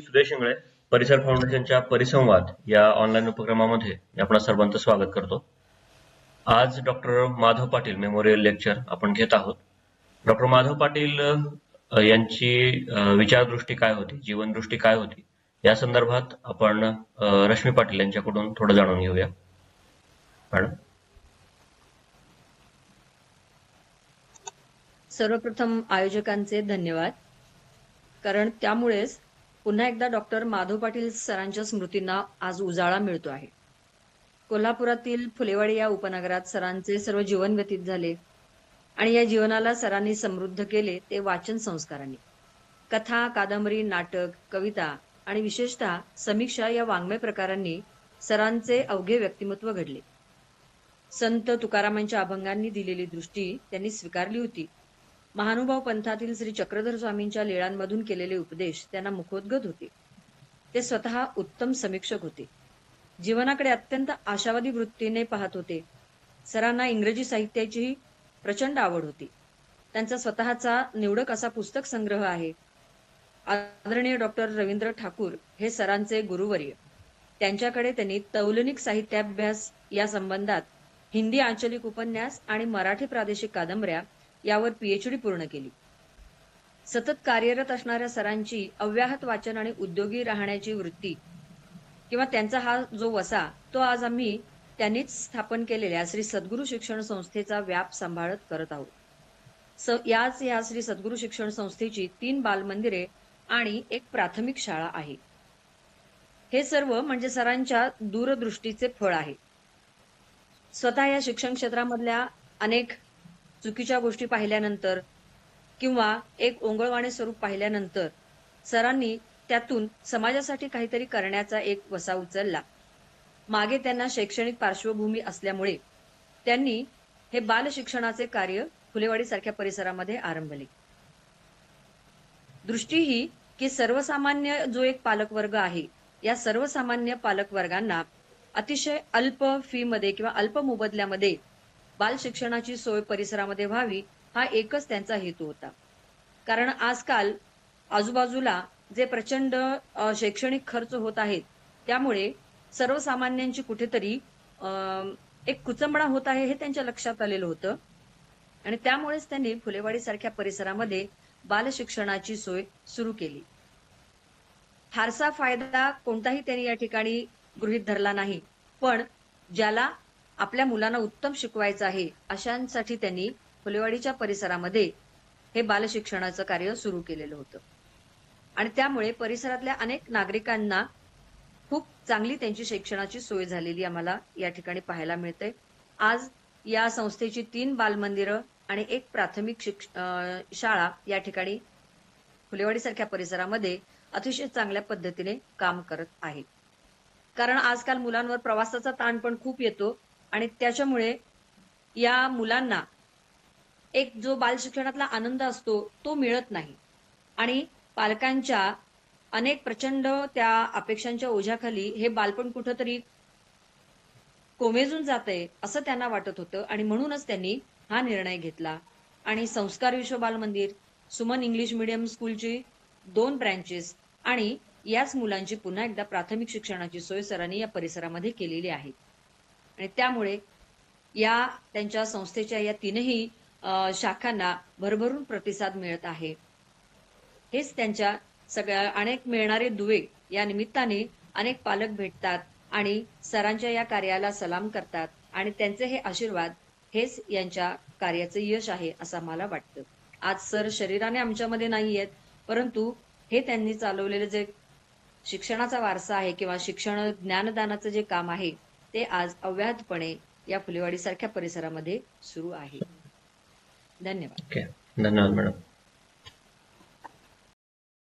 सुरेश इंगळे परिसर फाउंडेशनच्या परिसंवाद या ऑनलाईन उपक्रमामध्ये आपण आपणा सर्वांचं स्वागत करतो. आज doctor Madhav Patil memorial lecture आपण घेत आहोत. डॉक्टर माधव पाटील यांची विचारदृष्टी काय होती जीवनदृष्टी काय होती या संदर्भात आपण रश्मी पाटील यांच्याकडून थोडं जाणून घेऊया. मॅडम. सर्वप्रथम आयोजकांचे धन्यवाद. कारण त्यामुळेच पुन्हा एकदा डॉक्टर माधव पाटील सरांच्या स्मृतींना आज उजाळा मिळतो आहे. कोल्हापुरातील फुलेवाडी या उपनगरात सरांचे सर्व जीवन व्यतीत झाले आणि या जीवनाला सरांनी समृद्ध केले ते वाचन संस्कारांनी. कथा कादंबरी नाटक कविता आणि विशेषतः समीक्षा या वाङ्मय प्रकारांनी सरांचे अवघे व्यक्तिमत्व घडले. संत तुकारामांच्या अभंगांनी दिलेली दृष्टी त्यांनी स्वीकारली होती. महानुभाव पंथातील श्री चक्रधर स्वामींच्या लीळांमधून केलेले उपदेश त्यांना मुखोद्गत होते. ते स्वतः उत्तम समीक्षक होते. जीवनाकडे अत्यंत आशावादी वृत्तीने पाहत होते. सरांना इंग्रजी साहित्याचीही प्रचंड आवड होती. त्यांचा स्वतःचा निवडक असा पुस्तक संग्रह आहे. आदरणीय डॉक्टर रवींद्र ठाकूर हे सरांचे गुरुवर्य. त्यांच्याकडे त्यांनी तौलनिक साहित्याभ्यास या संबंधात हिंदी आंचलिक उपन्यास आणि मराठी प्रादेशिक कादंबऱ्या यावर पीएचडी पूर्ण केली. सतत कार्यरत असणाऱ्या सरांची अव्याहत वाचन आणि उद्योगी राहण्याची वृत्ती किंवा त्यांचा हा जो वसा तो आज आम्ही त्यांनीच स्थापन केलेल्या श्री सद्गुरू शिक्षण संस्थेचा व्याप सांभाळत करत आहोत. स याच या श्री सद्गुरू शिक्षण संस्थेची तीन बालमंदिरे आणि एक प्राथमिक शाळा आहे. हे सर्व म्हणजे सरांच्या दूरदृष्टीचे फळ आहे. स्वतः या शिक्षण क्षेत्रामधल्या अनेक चुकीच्या गोष्टी पाहिल्यानंतर किंवा एक ओंगळवाणे स्वरूप पाहिल्यानंतर सरांनी त्यातून समाजासाठी काहीतरी करण्याचा एक वसा उचलला. मागे त्यांना शैक्षणिक पार्श्वभूमी असल्यामुळे त्यांनी हे बाल शिक्षणाचे कार्य फुलेवाडी सारख्या परिसरामध्ये आरंभले. दृष्टी ही की सर्वसामान्य जो एक पालकवर्ग आहे या सर्वसामान्य पालकवर्गांना अतिशय अल्प फी मध्ये किंवा अल्प मोबदल्यामध्ये बाल शिक्षणाची सोय परिसरामध्ये व्हावी हा एकच त्यांचा हेतू होता. कारण आजकाल आजूबाजूला जे प्रचंड शैक्षणिक खर्च होत आहेत त्यामुळे सर्वसामान्यांची कुठेतरी एक कुचंबणा होत आहे हे त्यांच्या लक्षात आलेलं होतं. आणि त्यामुळेच त्यांनी फुलेवाडी सारख्या परिसरामध्ये बाल शिक्षणाची सोय सुरू केली. फारसा फायदा कोणताही त्यांनी या ठिकाणी गृहीत धरला नाही. पण ज्याला आपल्या मुलांना उत्तम शिकवायचं आहे अशांसाठी त्यांनी फुलेवाडीच्या परिसरामध्ये हे बालशिक्षणाचं कार्य सुरू केलेलं होतं. आणि त्यामुळे परिसरातल्या अनेक नागरिकांना खूप चांगली त्यांची शिक्षणाची सोय झालेली आम्हाला या ठिकाणी पाहायला मिळते आज या संस्थेची तीन बालमंदिरं आणि एक प्राथमिक शिक्ष शाळा या ठिकाणी फुलेवाडीसारख्या परिसरामध्ये अतिशय चांगल्या पद्धतीने काम करत आहे. कारण आजकाल मुलांवर प्रवासाचा ताण पण खूप येतो. आणि त्याच्यामुळे या मुलांना एक जो बाल शिक्षणातला आनंद असतो तो मिळत नाही. आणि पालकांच्या अनेक प्रचंड त्या अपेक्षांच्या ओझ्याखाली हे बालपण कुठंतरी कोमेजून जातंय असं त्यांना वाटत होतं. आणि म्हणूनच त्यांनी हा निर्णय घेतला. आणि संस्कार विश्व बाल मंदिर सुमन इंग्लिश मिडियम स्कूलची दोन ब्रँचेस आणि याच मुलांची पुन्हा एकदा प्राथमिक शिक्षणाची सोय सरांनी या परिसरामध्ये केलेली आहे. आणि त्यामुळे या त्यांच्या संस्थेच्या या तीनही शाखांना भरभरून प्रतिसाद मिळत आहे. हेच त्यांच्या सगळ्या अनेक मिळणारे दुवे या निमित्ताने अनेक पालक भेटतात आणि सरांच्या या कार्याला सलाम करतात आणि त्यांचे हे आशीर्वाद हेच यांच्या कार्याचे यश आहे असं मला वाटतं. आज सर शरीराने आमच्यामध्ये नाही आहेत परंतु हे त्यांनी चालवलेलं जे शिक्षणाचा वारसा आहे किंवा शिक्षण ज्ञानदानाचं जे काम आहे ते आज अव्याहतपणे या फुलेवाडी सारख्या परिसरामध्ये सुरू आहे. धन्यवाद. धन्यवाद मॅडम.